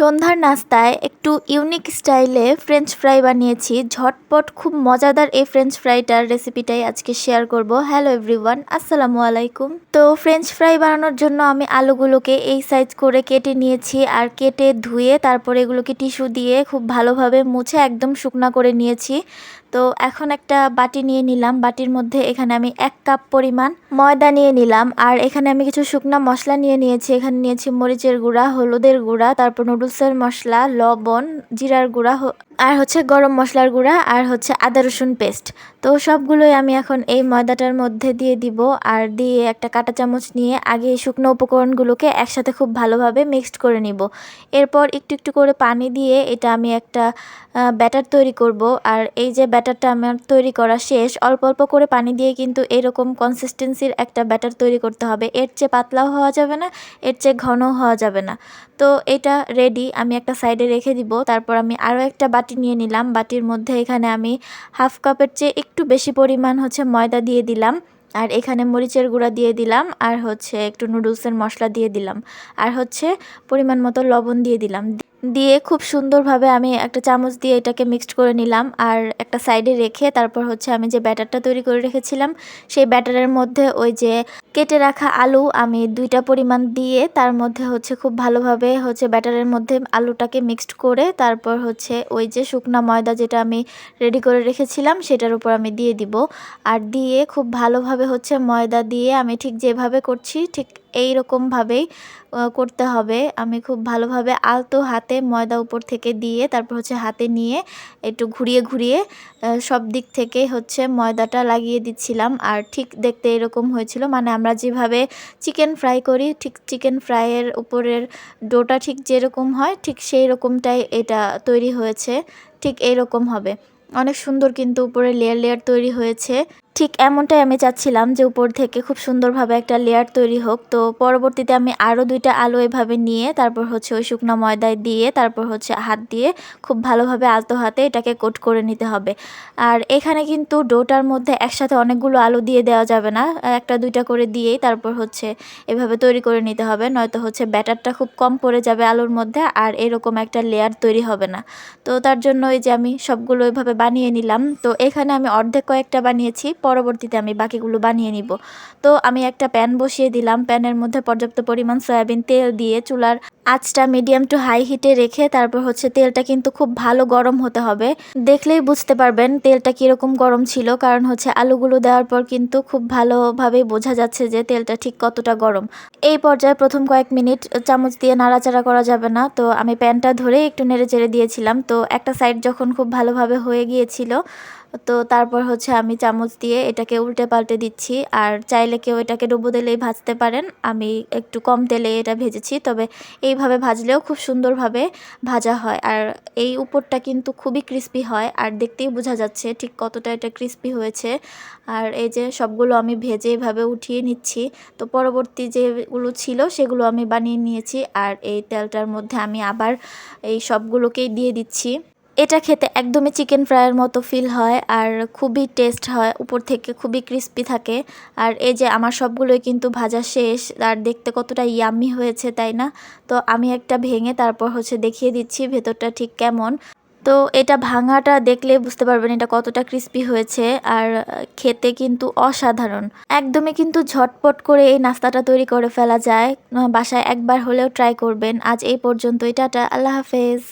সন্ধ্যার নাস্তায় একটু ইউনিক স্টাইলে ফ্রেঞ্চ ফ্রাই বানিয়েছি। ঝটপট খুব মজাদার এই ফ্রেঞ্চ ফ্রাইটার রেসিপিটাই আজকে শেয়ার করব। হ্যালো এভরিওয়ান, আসসালামু আলাইকুম। তো ফ্রেঞ্চ ফ্রাই বানানোর জন্য আমি আলুগুলোকে এই সাইজ করে কেটে নিয়েছি আর কেটে ধুয়ে তারপরে এগুলোকে টিস্যু দিয়ে খুব ভালোভাবে মুছে একদম শুকনা করে নিয়েছি। তো এখন একটা বাটি নিয়ে নিলাম। বাটির মধ্যে এখানে আমি এক কাপ পরিমাণ ময়দা নিয়ে নিলাম। আর এখানে আমি কিছু শুকনো মশলা নিয়ে নিয়েছি। এখানে নিয়েছি মরিচের গুঁড়া, হলুদের গুঁড়া, তারপর নুডলসের মশলা, লবণ, জিরার গুঁড়া আর হচ্ছে গরম মশলার গুঁড়া আর হচ্ছে আদা রসুন পেস্ট তো সবগুলোই আমি এখন এই ময়দাটার মধ্যে দিয়ে দিব আর দিয়ে একটা কাঁটা চামচ নিয়ে আগে শুকনো উপকরণগুলোকে একসাথে খুব ভালোভাবে মিক্সড করে নিব। এরপর একটু একটু করে পানি দিয়ে এটা আমি একটা ব্যাটার তৈরি করব আর এই যে ব্যাটারটা আমার তৈরি করা শেষ, অল্প অল্প করে পানি দিয়ে কিন্তু এরকম কনসিস্টেন্সির একটা ব্যাটার তৈরি করতে হবে। এর চেয়ে পাতলাও হওয়া যাবে না, এর চেয়ে ঘনও হওয়া যাবে না। তো এটা রেডি আমি একটা সাইডে রেখে দিব, তারপর আমি আরও একটা বাটি নিয়ে নিলাম। বাটির মধ্যে এখানে আমি হাফ কাপের চেয়ে একটু বেশি পরিমাণ হচ্ছে ময়দা দিয়ে দিলাম। আর এখানে মরিচের গুঁড়া দিয়ে দিলাম। আর হচ্ছে একটু নুডলসের মশলা দিয়ে দিলাম। আর হচ্ছে পরিমাণ মতো লবণ দিয়ে দিলাম। দিয়ে খুব সুন্দরভাবে আমি একটা চামচ দিয়ে এটাকে মিক্সড করে নিলাম। আর একটা সাইডে রেখে তারপর হচ্ছে আমি যে ব্যাটারটা তৈরি করে রেখেছিলাম, সেই ব্যাটারের মধ্যে ওই যে কেটে রাখা আলু আমি দুইটা পরিমাণ দিয়ে তার মধ্যে হচ্ছে খুব ভালোভাবে হচ্ছে ব্যাটারের মধ্যে আলুটাকে মিক্সড করে তারপর হচ্ছে ওই যে শুকনা ময়দা যেটা আমি রেডি করে রেখেছিলাম, সেটার উপর আমি দিয়ে দিব। আর দিয়ে খুব ভালোভাবে হচ্ছে ময়দা দিয়ে আমি ঠিক যেভাবে করছি, ঠিক এই রকমভাবেই করতে হবে। আমি খুব ভালোভাবে আলতো হাতে ময়দা উপর থেকে দিয়ে, তারপর হচ্ছে হাতে নিয়ে একটু ঘুরিয়ে ঘুরিয়ে সব দিক থেকে হচ্ছে ময়দাটা লাগিয়ে দিচ্ছিলাম। আর ঠিক দেখতে এরকম হয়েছিল। মানে আমরা যেভাবে চিকেন ফ্রাই করি, ঠিক চিকেন ফ্রাইয়ের উপরের ডোটা ঠিক যেরকম হয়, ঠিক সেই রকমটাই এটা তৈরি হয়েছে। ঠিক এইরকম হবে। অনেক সুন্দর কিন্তু উপরে লেয়ার লেয়ার তৈরি হয়েছে। ঠিক এমনটাই আমি চাচ্ছিলাম যে উপর থেকে খুব সুন্দরভাবে একটা লেয়ার তৈরি হোক। তো পরবর্তীতে আমি আরও দুইটা আলু এভাবে নিয়ে, তারপর হচ্ছে ওই শুকনো ময়দায় দিয়ে, তারপর হচ্ছে হাত দিয়ে খুব ভালোভাবে আলতো হাতে এটাকে কোট করে নিতে হবে। আর এখানে কিন্তু ডোটার মধ্যে একসাথে অনেকগুলো আলু দিয়ে দেওয়া যাবে না। একটা দুইটা করে দিয়েই তারপর হচ্ছে এভাবে তৈরি করে নিতে হবে, নয়তো হচ্ছে ব্যাটারটা খুব কম পড়ে যাবে আলুর মধ্যে আর এরকম একটা লেয়ার তৈরি হবে না। তো তার জন্য এই যে আমি সবগুলো এভাবে বানিয়ে নিলাম। তো এখানে আমি অর্ধেক কয়েকটা বানিয়েছি। পরবর্তীতে আমি বাকিগুলো বানিয়ে নিব। তো আমি একটা প্যান বসিয়ে দিলাম। প্যানের মধ্যে পর্যাপ্ত পরিমাণ সয়াবিন তেল দিয়ে চুলার আঁচটা মিডিয়াম টু হাই হিটে রেখে তারপর হচ্ছে তেলটা কিন্তু খুব ভালো গরম হতে হবে। দেখলেই বুঝতে পারবেন তেলটা কীরকম গরম ছিল, কারণ হচ্ছে আলুগুলো দেওয়ার পর কিন্তু খুব ভালোভাবেই বোঝা যাচ্ছে যে তেলটা ঠিক কতটা গরম। এই পর্যায়ে প্রথম কয়েক মিনিট চামচ দিয়ে নাড়াচাড়া করা যাবে না, তো আমি প্যানটা ধরে একটু নেড়ে চেড়ে দিয়েছিলাম। তো একটা সাইড যখন খুব ভালোভাবে হয়ে গিয়েছিল, তো তারপর হচ্ছে আমি চামচ দিয়ে এটাকে উল্টে পাল্টে দিচ্ছি। আর চাইলে কেউ এটাকে ডুবো দিলেই ভাজতে পারেন, আমি একটু কম তেলে এটা ভেজেছি, তবে এইভাবে ভাজলেও খুব সুন্দরভাবে ভাজা হয়। আর এই উপরটা কিন্তু খুবই ক্রিস্পি হয় আর দেখতেই বোঝা যাচ্ছে ঠিক কতটা এটা ক্রিস্পি হয়েছে। আর এই যে সবগুলো আমি ভেজে এভাবে উঠিয়ে নিচ্ছি। তো পরবর্তী যেগুলো ছিল সেগুলো আমি বানিয়ে নিয়েছি। আর এই তেলটার মধ্যে আমি আবার এই সবগুলোকেই দিয়ে দিচ্ছি। এটা খেতে একদমই চিকেন ফ্রাইয়ের মতো ফিল হয় আর খুবই টেস্ট হয়, উপর থেকে খুবই ক্রিস্পি থাকে। আর এই যে আমার সবগুলোই কিন্তু ভাজা শেষ, আর দেখতে কতটা ইয়াম্মি হয়েছে, তাই না? তো আমি একটা ভেঙে তারপর হচ্ছে দেখিয়ে দিচ্ছি ভেতরটা ঠিক কেমন। তো এটা ভাঙাটা দেখলে বুঝতে পারবেন এটা কতটা ক্রিস্পি হয়েছে, আর খেতে কিন্তু অসাধারণ। একদমই কিন্তু ঝটপট করে এই নাস্তাটা তৈরি করে ফেলা যায়। বাসায় একবার হলেও ট্রাই করবেন। আজ এই পর্যন্তই, টাটা, আল্লাহ হাফেজ।